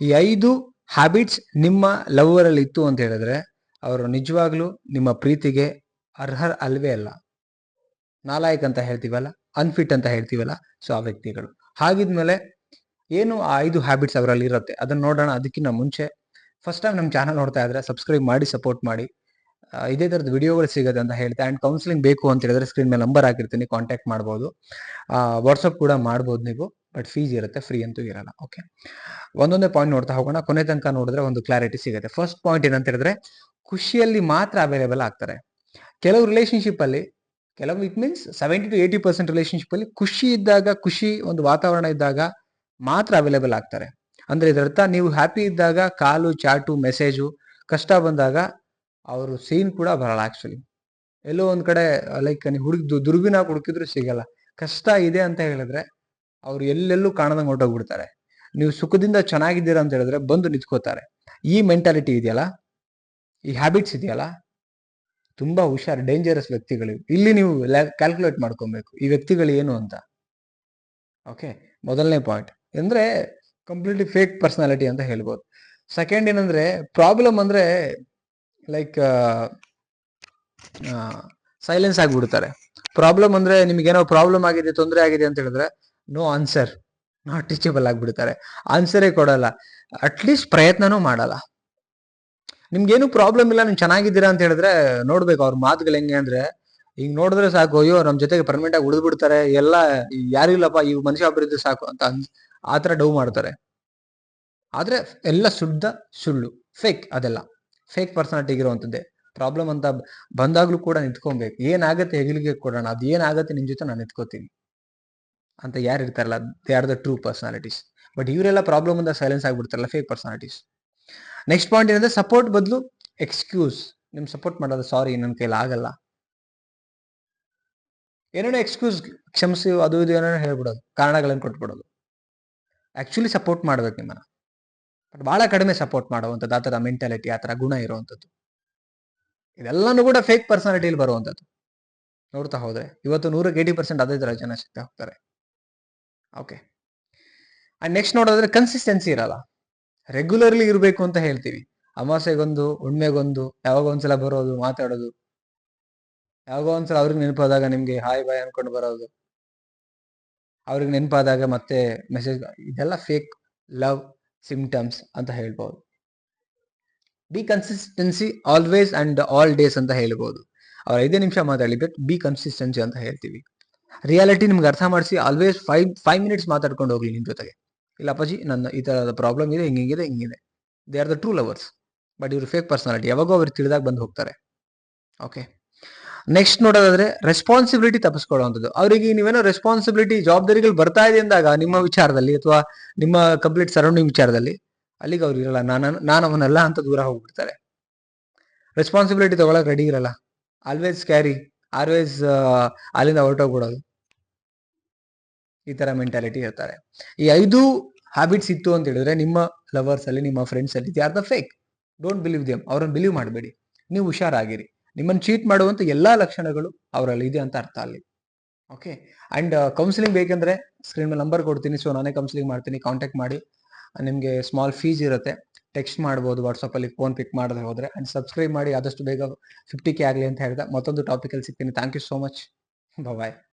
ಈ ಐದು ಹ್ಯಾಬಿಟ್ಸ್ ನಿಮ್ಮ ಲವರ್ ಅಲ್ಲಿ ಇತ್ತು ಅಂತ ಹೇಳಿದ್ರೆ, ಅವರು ನಿಜವಾಗ್ಲೂ ನಿಮ್ಮ ಪ್ರೀತಿಗೆ ಅರ್ಹ ಅಲ್ವೇ ಅಲ್ಲ. ನಾಲಾಯಕ್ ಅಂತ ಹೇಳ್ತೀವಲ್ಲ ಅನ್ಫಿಟ್ ಅಂತ ಹೇಳ್ತೀವಲ್ಲ ಸೊ ಆ ವ್ಯಕ್ತಿಗಳು. ಹಾಗಿದ್ಮೇಲೆ ಏನು ಆ ಐದು ಹ್ಯಾಬಿಟ್ಸ್ ಅವರಲ್ಲಿ ಇರುತ್ತೆ? ಅದನ್ನ ನೋಡೋಣ ಅದಕ್ಕಿಂತ ಮುಂಚೆ. ಫಸ್ಟ್ ಟೈಮ್ ನಮ್ಮ ಚಾನಲ್ ನೋಡ್ತಾ ಇದ್ರೆ ಸಬ್ಸ್ಕ್ರೈಬ್ ಮಾಡಿ ಸಪೋರ್ಟ್ ಮಾಡಿ. ಇದೇ ಥರದ ವಿಡಿಯೋಗಳು ಸಿಗುತ್ತೆ ಅಂತ ಹೇಳ್ತೆ ಆ್ಯಂಡ್ ಕೌನ್ಸಿಲಿಂಗ್ ಬೇಕು ಅಂತ ಹೇಳಿದ್ರೆ ಸ್ಕ್ರೀನ್ ಮೇಲೆ ನಂಬರ್ ಹಾಕಿರ್ತೀನಿ ಕಾಂಟ್ಯಾಕ್ಟ್ ಮಾಡ್ಬೋದು. ವಾಟ್ಸಪ್ ಕೂಡ ಮಾಡ್ಬೋದು ನೀವು. ಬಟ್ ಫೀಸ್ ಇರುತ್ತೆ ಫ್ರೀ ಅಂತೂ ಇರಲ್ಲ. ಓಕೆ ಒಂದೊಂದೇ ಪಾಯಿಂಟ್ ನೋಡ್ತಾ ಹೋಗೋಣ. ಕೊನೆ ತನಕ ನೋಡಿದ್ರೆ ಒಂದು ಕ್ಲಾರಿಟಿ ಸಿಗುತ್ತೆ. ಫಸ್ಟ್ ಪಾಯಿಂಟ್ ಏನಂತ ಹೇಳಿದ್ರೆ, ಖುಷಿಯಲ್ಲಿ ಮಾತ್ರ ಅವೈಲೇಬಲ್ ಆಗ್ತಾರೆ. ಕೆಲವು ರಿಲೇಶನ್ಶಿಪ್ ಅಲ್ಲಿ, ಕೆಲವು it means seventy to eighty percent relationship ಅಲ್ಲಿ ಖುಷಿ ಇದ್ದಾಗ, ಖುಷಿ ಒಂದು ವಾತಾವರಣ ಇದ್ದಾಗ ಮಾತ್ರ ಅವೈಲೇಬಲ್ ಆಗ್ತಾರೆ. ಅಂದ್ರೆ ಇದರರ್ಥ ನೀವು ಹ್ಯಾಪಿ ಇದ್ದಾಗ ಕಾಲು, ಚಾಟು ಮೆಸೇಜು ಕಷ್ಟ ಬಂದಾಗ ಅವರು ಸೀನ್ ಕೂಡ ಬರಲ್ಲ ಆಕ್ಚುಲಿ ಎಲ್ಲೋ ಒಂದ್ ಕಡೆ ಲೈಕ್ ನೀವು ಹುಡುಗ ದುರ್ಬಿನ ಹುಡುಕಿದ್ರು ಸಿಗಲ್ಲ. ಕಷ್ಟ ಇದೆ ಅಂತ ಹೇಳಿದ್ರೆ ಅವ್ರು ಎಲ್ಲೆಲ್ಲೂ ಕಾಣದಂಗೆ ಹೊರಟೋಗ್ಬಿಡ್ತಾರೆ. ನೀವು ಸುಖದಿಂದ ಚೆನ್ನಾಗಿದ್ದೀರಾ ಅಂತ ಹೇಳಿದ್ರೆ ಬಂದು ನಿಂತ್ಕೋತಾರೆ. ಈ ಮೆಂಟಾಲಿಟಿ ಇದೆಯಲ್ಲ? ಈ ಹ್ಯಾಬಿಟ್ಸ್ ಇದೆಯಲ್ಲ? ತುಂಬಾ ಹುಷಾರ್ ಡೇಂಜರಸ್ ವ್ಯಕ್ತಿಗಳು. ಇಲ್ಲಿ ನೀವು ಕ್ಯಾಲ್ಕುಲೇಟ್ ಮಾಡ್ಕೊಬೇಕು. ಈ ವ್ಯಕ್ತಿಗಳು ಏನು ಅಂತ? ಓಕೆ ಮೊದಲನೇ ಪಾಯಿಂಟ್ ಅಂದ್ರೆ ಕಂಪ್ಲೀಟ್ಲಿ ಫೇಕ್ ಪರ್ಸನಾಲಿಟಿ ಅಂತ ಹೇಳ್ಬೋದು. ಸೆಕೆಂಡ್ ಏನಂದ್ರೆ ಪ್ರಾಬ್ಲಮ್ ಅಂದ್ರೆ ಲೈಕ್ ಸೈಲೆನ್ಸ್ ಆಗಿಬಿಡ್ತಾರೆ. ಪ್ರಾಬ್ಲಮ್ ಅಂದ್ರೆ ನಿಮ್ಗೆ ಏನೋ ಪ್ರಾಬ್ಲಮ್ ಆಗಿದೆ, ತೊಂದರೆ ಆಗಿದೆ ಅಂತ ಹೇಳಿದ್ರೆ ನೋ ಆನ್ಸರ್ ನಾಟ್ ಟೀಚಬಲ್ ಆಗಿಬಿಡ್ತಾರೆ. ಆನ್ಸರೇ ಕೊಡಲ್ಲ. ಅಟ್ಲೀಸ್ಟ್ ಪ್ರಯತ್ನನೂ ಮಾಡಲ್ಲ. ನಿಮ್ಗೇನು ಪ್ರಾಬ್ಲಮ್ ಇಲ್ಲ, ನೀವು ಚೆನ್ನಾಗಿದ್ದೀರಾ ಅಂತ ಹೇಳಿದ್ರೆ ನೋಡ್ಬೇಕು ಅವ್ರ ಮಾತುಗಳು ಹೆಂಗೆ ಅಂದ್ರೆ ಈಗ ನೋಡಿದ್ರೆ ಸಾಕು, ಅಯ್ಯೋ ನಮ್ಮ ಜೊತೆಗೆ ಪರ್ಮನೆಂಟ್ ಆಗಿ ಉಳಿದು ಬಿಡ್ತಾರೆ, ಎಲ್ಲ ಯಾರು ಇಲ್ಲಪ್ಪ, ಈ ಮನುಷ್ಯ ಅಭಿವೃದ್ಧಿ ಸಾಕು ಅಂತ ಅನ್ಸ್ ಆತರ ಡೌ ಮಾಡ್ತಾರೆ. ಆದ್ರೆ ಎಲ್ಲ ಶುದ್ಧ ಸುಳ್ಳು ಫೇಕ್ ಅದೆಲ್ಲ. ಫೇಕ್ ಪರ್ಸನಾಲಿಟಿ ಇರುವಂತದ್ದೇ ಪ್ರಾಬ್ಲಮ್ ಅಂತ ಬಂದಾಗ್ಲೂ ಕೂಡ ನಿಂತ್ಕೊಬೇಕು. ಏನಾಗುತ್ತೆ ಹೆಗಲಿಗೆ ಕೊಡೋಣ ಅದು ಏನಾಗುತ್ತೆ ನಿಮ್ ಜೊತೆ ನಾನು ನಿಂತ್ಕೋತೀನಿ ಅಂತ ಯಾರು ಇರ್ತಾರಲ್ಲ they are the true personalities but ಇವರೆಲ್ಲ ಪ್ರಾಬ್ಲಮ್ ಅಂತ ಸೈಲೆನ್ಸ್ ಆಗಿಬಿಡ್ತಾರಲ್ಲ ಫೇಕ್ ಪರ್ಸನಾಲಿಟೀಸ್ ನೆಕ್ಸ್ಟ್ ಪಾಯಿಂಟ್ ಏನಂದ್ರೆ ಸಪೋರ್ಟ್ ಬದಲು ಎಕ್ಸ್ಕ್ಯೂಸ್ ನಿಮ್ ಸಪೋರ್ಟ್ ಮಾಡೋದು ಸಾರಿ ನನ್ನ ಕೈಲಿ ಆಗಲ್ಲ. ಏನೇನೋ ಎಕ್ಸ್ಕ್ಯೂಸ್ ಕ್ಷಮಿಸಿ, ಅದು ಇದು ಏನೇನೋ ಹೇಳ್ಬಿಡೋದು, ಕಾರಣಗಳನ್ನು ಕೊಟ್ಬಿಡೋದು. ಆಕ್ಚುಲಿ ಸಪೋರ್ಟ್ ಮಾಡ್ಬೇಕು ನಿಮ್ಮನ್ನ. ಬಟ್ ಭಾಳ ಕಡಿಮೆ ಸಪೋರ್ಟ್ ಮಾಡುವಂಥದ್ದು, ಆ ಥರ ಮೆಂಟಾಲಿಟಿ ಆ ಥರ ಗುಣ ಇರುವಂಥದ್ದು. ಇದೆಲ್ಲನೂ ಕೂಡ ಫೇಕ್ ಪರ್ಸನಾಲಿಟಿಲಿ ಬರುವಂಥದ್ದು. ನೋಡ್ತಾ ಹೋದ್ರೆ, ಇವತ್ತು ನೂರಕ್ಕೆ ಏಯ್ಟಿ ಪರ್ಸೆಂಟ್ ಅದೇ ಥರ ಜನ ಸಿಗ್ತಾ ಹೋಗ್ತಾರೆ. ಓಕೆ ಆ್ಯಂಡ್ ನೆಕ್ಸ್ಟ್ ನೋಡೋದ್ರೆ ಕನ್ಸಿಸ್ಟೆನ್ಸಿ ಇರಲ್ಲ. ರೆಗ್ಯುಲರ್ಲಿ ಇರಬೇಕು ಅಂತ ಹೇಳ್ತೀವಿ. ಅಮಾಸೆಗೊಂದು, ಹುಣ್ಮೆಗೊಂದು ಯಾವಾಗ ಒಂದ್ಸಲ ಬರೋದು, ಮಾತಾಡೋದು. ಯಾವಾಗ ಒಂದ್ಸಲ ಅವ್ರಿಗೆ ನೆನಪಾದಾಗ ನಿಮ್ಗೆ ಹಾಯ್ ಬಾಯ್ ಅನ್ಕೊಂಡು ಬರೋದು. ಅವ್ರಿಗೆ ನೆನಪಾದಾಗ ಮತ್ತೆ ಮೆಸೇಜ್ ಇದೆಲ್ಲ ಫೇಕ್ ಲವ್ ಸಿಂಪ್ಟಮ್ಸ್ ಅಂತ ಹೇಳ್ಬೋದು. Be consistency always and all days ಅಂತ ಹೇಳ್ಬೋದು. ಅವ್ರ ಐದೇ ನಿಮಿಷ ಮಾತಾಡಲಿ ಬಟ್ ಬಿ ಕನ್ಸಿಸ್ಟೆನ್ಸಿ ಅಂತ ಹೇಳ್ತೀವಿ. ರಿಯಾಲಿಟಿ ನಿಮ್ಗೆ ಅರ್ಥ ಮಾಡಿಸಿ ಆಲ್ವೇಸ್ ಫೈವ್ ಫೈವ್ ಮಿನಿಟ್ಸ್ ಮಾತಾಡ್ಕೊಂಡು ಹೋಗ್ಲಿ ನಿಮ್ಮ ಜೊತೆಗೆ. ಇಲ್ಲ ಅಪ್ಪಾಜಿ, ನನ್ನ ಈ ತರದ ಪ್ರಾಬ್ಲಮ್ ಇದೆ ಹಿಂಗಿದೆ ಹಿಂಗಿದೆ. They are the true lovers but ಇವ್ರ ಫೇಕ್ ಪರ್ಸನಾಲಿಟಿ ಯಾವಾಗೋ ಅವ್ರಿಗೆ ತಿಳಿದಾಗ ಬಂದು ಹೋಗ್ತಾರೆ. ಓಕೆ ನೆಕ್ಸ್ಟ್ ನೋಡೋದಾದ್ರೆ ರೆಸ್ಪಾನ್ಸಿಬಿಲಿಟಿ ತಪ್ಪಿಸ್ಕೊಳ್ಳುವಂಥದ್ದು ಅವರಿಗೆ ನೀವೇನೋ ರೆಸ್ಪಾನ್ಸಿಬಿಲಿಟಿ ಜವಾಬ್ದಾರಿಗಳು ಬರ್ತಾ ಇದೆ ಅಂದಾಗ, ನಿಮ್ಮ ವಿಚಾರದಲ್ಲಿ ಅಥವಾ ನಿಮ್ಮ ಕಂಪ್ಲೀಟ್ ಸರೌಂಡಿಂಗ್ ವಿಚಾರದಲ್ಲಿ, ಅಲ್ಲಿಗೆ ಅವ್ರು ಇರಲ್ಲ. ನಾನು ನಾನು ಅವನಲ್ಲ ಅಂತ ದೂರ ಹೋಗ್ಬಿಡ್ತಾರೆ. ರೆಸ್ಪಾನ್ಸಿಬಿಲಿಟಿ ತಗೊಳಕ್ ರೆಡಿ ಇರಲ್ಲ. ಆಲ್ವೇಸ್ ಕ್ಯಾರಿ ಆಲ್ವೇಸ್ ಅಲ್ಲಿಂದ ಹೊರಟೋಗ್ಬಿಡೋದು ಈ ತರ ಮೆಂಟಾಲಿಟಿ ಇರ್ತಾರೆ. ಈ ಐದು ಹ್ಯಾಬಿಟ್ಸ್ ಇತ್ತು ಅಂತ ಹೇಳಿದ್ರೆ ನಿಮ್ಮ ಲವರ್ಸ್ ಅಲ್ಲಿ, ನಿಮ್ಮ ಫ್ರೆಂಡ್ಸ್ ಅಲ್ಲಿ are the fake don't believe them ಅವ್ರನ್ನ ಬಿಲೀವ್ ಮಾಡಬೇಡಿ. ನೀವು ಹುಷಾರಾಗಿರಿ. ನಿಮ್ಮನ್ನು ಚೀಟ್ ಮಾಡುವಂತ ಎಲ್ಲಾ ಲಕ್ಷಣಗಳು ಅವರಲ್ಲಿ ಇದೆ ಅಂತ ಅರ್ಥ ಅಲ್ಲಿ. ಓಕೆ ಅಂಡ್ ಕೌನ್ಸಿಲಿಂಗ್ ಬೇಕಂದ್ರೆ ಸ್ಕ್ರೀನ್ ಮೇಲೆ ನಂಬರ್ ಕೊಡ್ತೀನಿ. ಸೊ ನಾನೇ ಕೌನ್ಸಿಲಿಂಗ್ ಮಾಡ್ತೀನಿ. ಕಾಂಟ್ಯಾಕ್ಟ್ ಮಾಡಿ. ನಿಮಗೆ ಸ್ಮಾಲ್ ಫೀಸ್ ಇರುತ್ತೆ. ಟೆಕ್ಸ್ಟ್ ಮಾಡ್ಬೋದು ವಾಟ್ಸಪ್ ಅಲ್ಲಿ ಫೋನ್ ಪಿಕ್ ಮಾಡದೆ ಹೋದ್ರೆ ಅಂಡ್ ಸಬ್ಸ್ಕ್ರೈಬ್ ಮಾಡಿ ಆದಷ್ಟು ಬೇಗ ಫಿಫ್ಟಿ ಕೆ ಆಗಲಿ ಅಂತ ಹೇಳ್ತಾ ಮತ್ತೊಂದು ಟಾಪಿಕಲ್ಲಿ ಸಿಗ್ತೀನಿ. Thank you so much bye